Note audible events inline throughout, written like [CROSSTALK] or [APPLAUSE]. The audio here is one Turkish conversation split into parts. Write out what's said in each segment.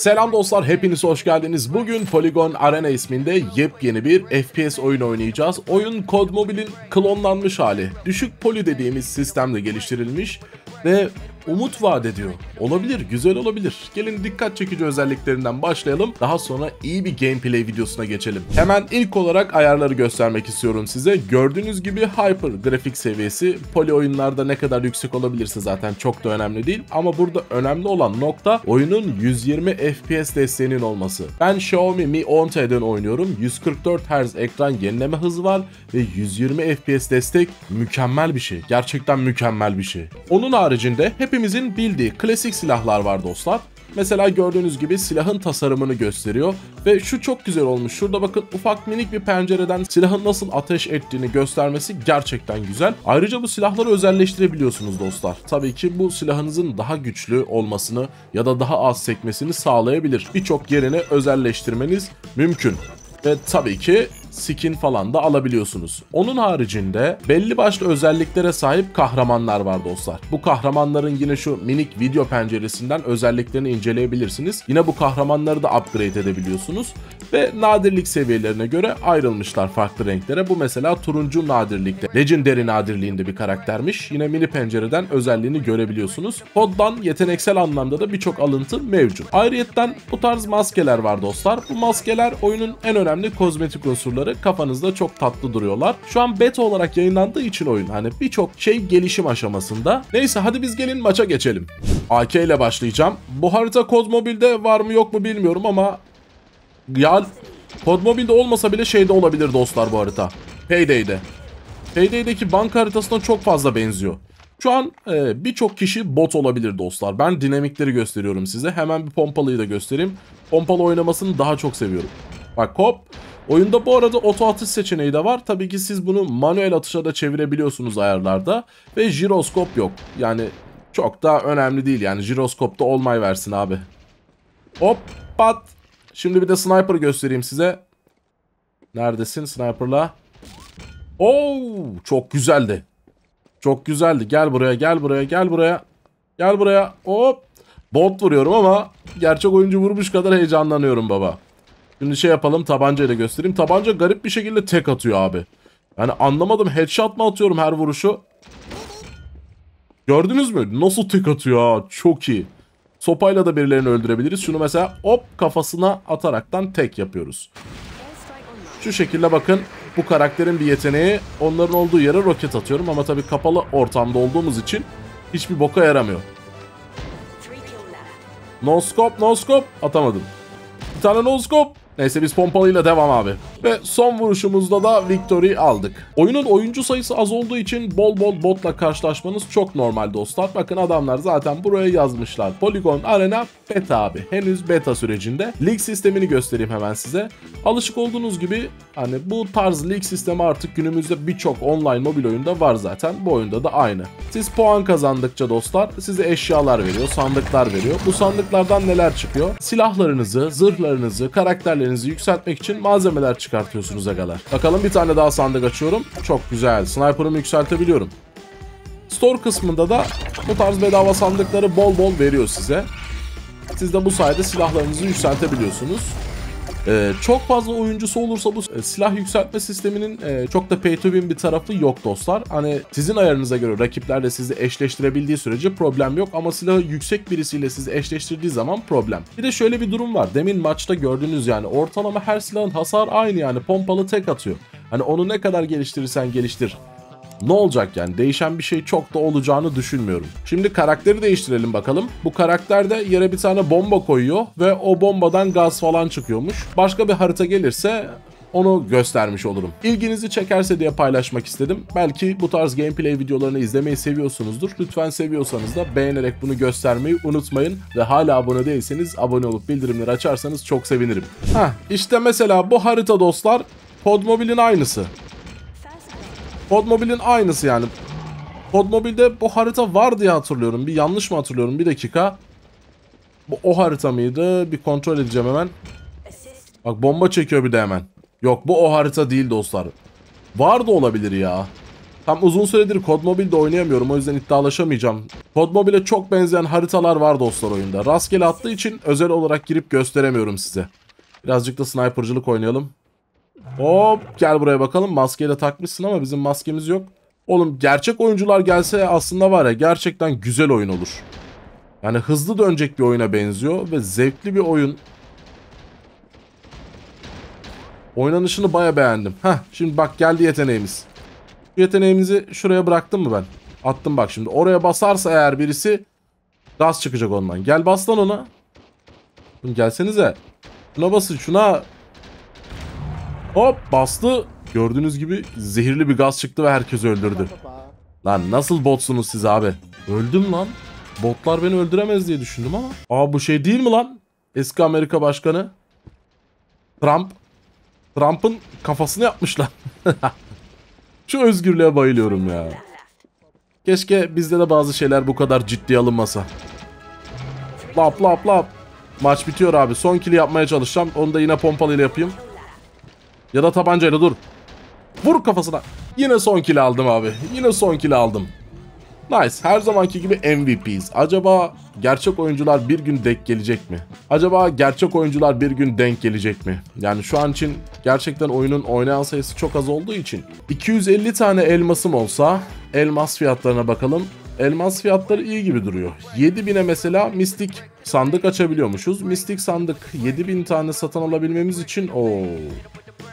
Selam dostlar, hepiniz hoş geldiniz. Bugün Polygon Arena isminde yepyeni bir FPS oyun oynayacağız. Oyun Code Mobile'in klonlanmış hali. Düşük poli dediğimiz sistemle geliştirilmiş ve umut vaat ediyor. Olabilir, güzel olabilir. Gelin dikkat çekici özelliklerinden başlayalım. Daha sonra iyi bir gameplay videosuna geçelim. Hemen ilk olarak ayarları göstermek istiyorum size. Gördüğünüz gibi Hyper grafik seviyesi poly oyunlarda ne kadar yüksek olabilirse zaten çok da önemli değil. Ama burada önemli olan nokta oyunun 120 FPS desteğinin olması. Ben Xiaomi Mi 10T'den oynuyorum. 144 Hz ekran yenileme hızı var ve 120 FPS destek mükemmel bir şey. Gerçekten mükemmel bir şey. Onun haricinde hepimizin bildiği klasik silahlar var dostlar. Mesela gördüğünüz gibi silahın tasarımını gösteriyor ve şu çok güzel olmuş. Şurada bakın ufak minik bir pencereden silahın nasıl ateş ettiğini göstermesi gerçekten güzel. Ayrıca bu silahları özelleştirebiliyorsunuz dostlar. Tabii ki bu silahınızın daha güçlü olmasını ya da daha az sekmesini sağlayabilir. Birçok yerini özelleştirmeniz mümkün. Ve tabii ki skin falan da alabiliyorsunuz. Onun haricinde belli başlı özelliklere sahip kahramanlar var dostlar. Bu kahramanların yine şu minik video penceresinden özelliklerini inceleyebilirsiniz. Yine bu kahramanları da upgrade edebiliyorsunuz. Ve nadirlik seviyelerine göre ayrılmışlar farklı renklere. Bu mesela turuncu nadirlikte. Legendary nadirliğinde bir karaktermiş. Yine mini pencereden özelliğini görebiliyorsunuz. Koddan yeteneksel anlamda da birçok alıntı mevcut. Ayrıyetten bu tarz maskeler var dostlar. Bu maskeler oyunun en önemli kozmetik unsurları kafanızda çok tatlı duruyorlar. Şu an beta olarak yayınlandığı için oyun hani birçok şey gelişim aşamasında. Neyse hadi biz gelin maça geçelim. AK ile başlayacağım. Bu harita Kozmobil'de var mı yok mu bilmiyorum ama ya Kozmobil'de olmasa bile şeyde olabilir dostlar bu harita. Payday'de. Payday'deki banka haritasına çok fazla benziyor. Şu an e, birçok kişi bot olabilir dostlar. Ben dinamikleri gösteriyorum size. Hemen bir pompalıyı da göstereyim. Pompalı oynamasını daha çok seviyorum. Bak hop. Oyunda bu arada oto atış seçeneği de var. Tabii ki siz bunu manuel atışa da çevirebiliyorsunuz ayarlarda. Ve jiroskop yok. Yani çok da önemli değil yani. Jiroskopta olmay versin abi. Hop pat. Şimdi bir de sniper göstereyim size. Neredesin sniperla? Oo, çok güzeldi. Çok güzeldi. Gel buraya, gel buraya, gel buraya. Gel buraya. Hop. Bot vuruyorum ama gerçek oyuncu vurmuş kadar heyecanlanıyorum baba. Şimdi şey yapalım tabancayla göstereyim. Tabanca garip bir şekilde tek atıyor abi. Yani anlamadım headshot mı atıyorum her vuruşu? Gördünüz mü? Nasıl tek atıyor ha? Çok iyi. Sopayla da birilerini öldürebiliriz. Şunu mesela hop kafasına ataraktan tek yapıyoruz. Şu şekilde bakın bu karakterin bir yeteneği onların olduğu yere roket atıyorum ama tabii kapalı ortamda olduğumuz için hiçbir boka yaramıyor. No scope, no scope atamadım. Bir tane no scope. Neyse biz pompalıyla devam abi. Ve son vuruşumuzda da victory aldık. Oyunun oyuncu sayısı az olduğu için bol bol botla karşılaşmanız çok normal dostlar. Bakın adamlar zaten buraya yazmışlar. Polygon Arena beta abi. Henüz beta sürecinde. Lig sistemini göstereyim hemen size. Alışık olduğunuz gibi hani bu tarz lig sistemi artık günümüzde birçok online mobil oyunda var zaten. Bu oyunda da aynı. Siz puan kazandıkça dostlar size eşyalar veriyor, sandıklar veriyor. Bu sandıklardan neler çıkıyor? Silahlarınızı, zırhlarınızı, karakterlerinizi yükseltmek için malzemeler çıkartıyorsunuz agalar. Bakalım bir tane daha sandık açıyorum. Çok güzel. Sniper'ımı yükseltebiliyorum. Store kısmında da bu tarz bedava sandıkları bol bol veriyor size. Siz de bu sayede silahlarınızı yükseltebiliyorsunuz. Ee, çok fazla oyuncusu olursa bu e, silah yükseltme sisteminin e, çok da pay to win bir tarafı yok dostlar. Hani sizin ayarınıza göre rakiplerle sizi eşleştirebildiği sürece problem yok ama silahı yüksek birisiyle sizi eşleştirdiği zaman problem. Bir de şöyle bir durum var. Demin maçta gördüğünüz yani ortalama her silahın hasar aynı yani pompalı tek atıyor. Hani onu ne kadar geliştirirsen geliştir ne olacak yani? Değişen bir şey çok da olacağını düşünmüyorum. Şimdi karakteri değiştirelim bakalım. Bu karakter de yere bir tane bomba koyuyor ve o bombadan gaz falan çıkıyormuş. Başka bir harita gelirse onu göstermiş olurum. İlginizi çekerse diye paylaşmak istedim. Belki bu tarz gameplay videolarını izlemeyi seviyorsunuzdur. Lütfen seviyorsanız da beğenerek bunu göstermeyi unutmayın. Ve hala abone değilseniz abone olup bildirimleri açarsanız çok sevinirim. Heh, işte mesela bu harita dostlar Podmobil'in aynısı. Podmobil'in aynısı yani. Podmobil'de bu harita var diye hatırlıyorum. Bir yanlış mı hatırlıyorum? Bir dakika. Bu o harita mıydı? Bir kontrol edeceğim hemen. Bak bomba çekiyor bir de hemen. Yok bu o harita değil dostlar. Var da olabilir ya. Tam uzun süredir Code Mobile'de oynayamıyorum o yüzden iddialaşamayacağım. Code Mobile'e çok benzeyen haritalar var dostlar oyunda. Rastgele attığı için özel olarak girip gösteremiyorum size. Birazcık da snipercılık oynayalım. Hop gel buraya bakalım. Maskeyle takmışsın ama bizim maskemiz yok. Oğlum gerçek oyuncular gelse aslında var ya gerçekten güzel oyun olur. Yani hızlı dönecek bir oyuna benziyor ve zevkli bir oyun. Oynanışını baya beğendim. Heh şimdi bak geldi yeteneğimiz. Bu yeteneğimizi şuraya bıraktım mı ben? Attım bak şimdi. Oraya basarsa eğer birisi gaz çıkacak ondan. Gel bas lan ona. Oğlum gelsenize. Şuna basın şuna. Hop bastı. Gördüğünüz gibi zehirli bir gaz çıktı ve herkes öldürdü. Lan nasıl botsunuz siz abi? Öldüm lan. Botlar beni öldüremez diye düşündüm ama. Aa bu şey değil mi lan? Eski Amerika Başkanı. Trump. Trump'ın kafasını yapmışlar. [LAUGHS] Şu özgürlüğe bayılıyorum ya. Keşke bizde de bazı şeyler bu kadar ciddiye alınmasa. Lap lap lap. Maç bitiyor abi. Son kili yapmaya çalışacağım. Onu da yine pompalıyla yapayım. Ya da tabancayla dur. Vur kafasına. Yine son kill aldım abi. Yine son kill aldım. Nice. Her zamanki gibi MVP'yiz. Acaba gerçek oyuncular bir gün denk gelecek mi? Acaba gerçek oyuncular bir gün denk gelecek mi? Yani şu an için gerçekten oyunun oynayan sayısı çok az olduğu için 250 tane elmasım olsa elmas fiyatlarına bakalım. Elmas fiyatları iyi gibi duruyor. 7000'e mesela mistik sandık açabiliyormuşuz. Mistik sandık 7000 tane satın alabilmemiz için o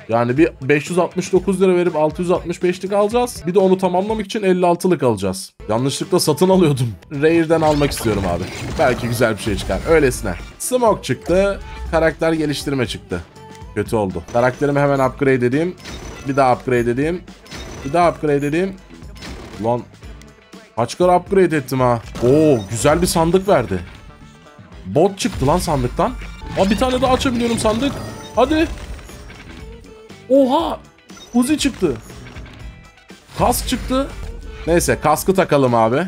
yani bir 569 lira verip 665'lik alacağız. Bir de onu tamamlamak için 56'lık alacağız. Yanlışlıkla satın alıyordum. Rare'den almak istiyorum abi. Belki güzel bir şey çıkar. Öylesine. Smoke çıktı. Karakter geliştirme çıktı. Kötü oldu. Karakterimi hemen upgrade edeyim. Bir daha upgrade edeyim. Bir daha upgrade edeyim. Lan kaç kere upgrade ettim ha. Oo güzel bir sandık verdi. Bot çıktı lan sandıktan. Aa bir tane daha açabiliyorum sandık. Hadi. Oha! Uzi çıktı. Kask çıktı. Neyse kaskı takalım abi.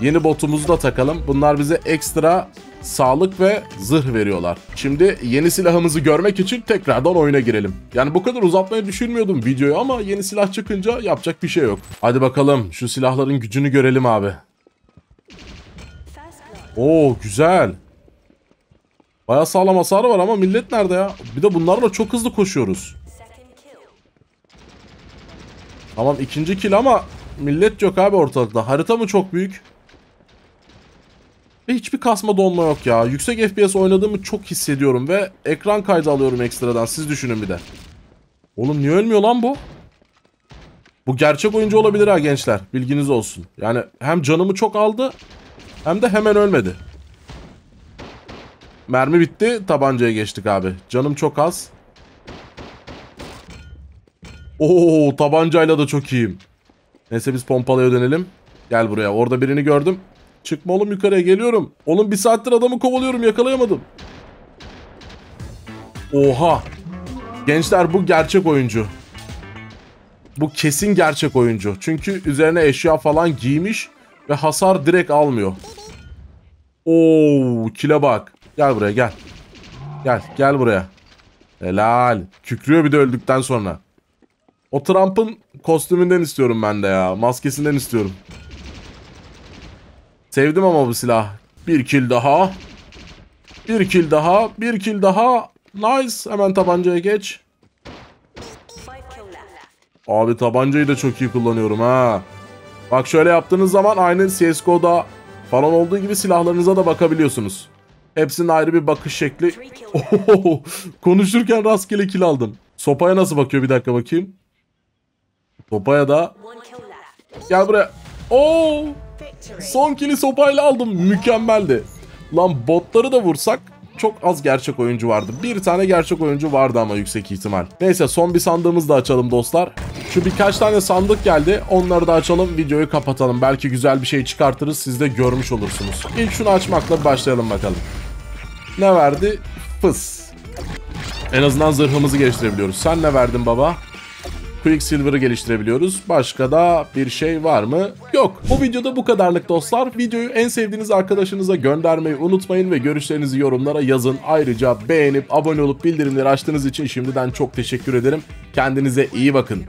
Yeni botumuzu da takalım. Bunlar bize ekstra sağlık ve zırh veriyorlar. Şimdi yeni silahımızı görmek için tekrardan oyuna girelim. Yani bu kadar uzatmayı düşünmüyordum videoyu ama yeni silah çıkınca yapacak bir şey yok. Hadi bakalım şu silahların gücünü görelim abi. Oo güzel. Baya sağlam hasarı var ama millet nerede ya? Bir de bunlarla çok hızlı koşuyoruz. Tamam ikinci kill ama millet yok abi ortalıkta. Harita mı çok büyük? Ve hiçbir kasma donma yok ya. Yüksek FPS oynadığımı çok hissediyorum ve ekran kaydı alıyorum ekstradan. Siz düşünün bir de. Oğlum niye ölmüyor lan bu? Bu gerçek oyuncu olabilir ha gençler. Bilginiz olsun. Yani hem canımı çok aldı hem de hemen ölmedi. Mermi bitti. Tabancaya geçtik abi. Canım çok az. Oo tabancayla da çok iyiyim. Neyse biz pompalıya dönelim. Gel buraya. Orada birini gördüm. Çıkma oğlum yukarıya geliyorum. Oğlum bir saattir adamı kovalıyorum yakalayamadım. Oha. Gençler bu gerçek oyuncu. Bu kesin gerçek oyuncu. Çünkü üzerine eşya falan giymiş ve hasar direkt almıyor. Oo, kile bak. Gel buraya gel. Gel, gel buraya. Helal. Kükrüyor bir de öldükten sonra. O Trump'ın kostümünden istiyorum ben de ya. Maskesinden istiyorum. Sevdim ama bu silah. Bir kill daha. Bir kill daha. Bir kill daha. Nice. Hemen tabancaya geç. Abi tabancayı da çok iyi kullanıyorum ha. Bak şöyle yaptığınız zaman aynı CSGO'da falan olduğu gibi silahlarınıza da bakabiliyorsunuz. Hepsinin ayrı bir bakış şekli. [LAUGHS] Konuşurken rastgele kill aldım. Sopaya nasıl bakıyor bir dakika bakayım. Sopaya da. Gel buraya. Oo! Son kill'i sopayla aldım. Mükemmeldi. Lan botları da vursak çok az gerçek oyuncu vardı. Bir tane gerçek oyuncu vardı ama yüksek ihtimal. Neyse son bir sandığımızı da açalım dostlar. Şu birkaç tane sandık geldi. Onları da açalım. Videoyu kapatalım. Belki güzel bir şey çıkartırız. Siz de görmüş olursunuz. İlk şunu açmakla başlayalım bakalım. Ne verdi? Fıs. En azından zırhımızı geliştirebiliyoruz. Sen ne verdin baba? Quicksilver'ı geliştirebiliyoruz. Başka da bir şey var mı? Yok. Bu videoda bu kadarlık dostlar. Videoyu en sevdiğiniz arkadaşınıza göndermeyi unutmayın ve görüşlerinizi yorumlara yazın. Ayrıca beğenip abone olup bildirimleri açtığınız için şimdiden çok teşekkür ederim. Kendinize iyi bakın.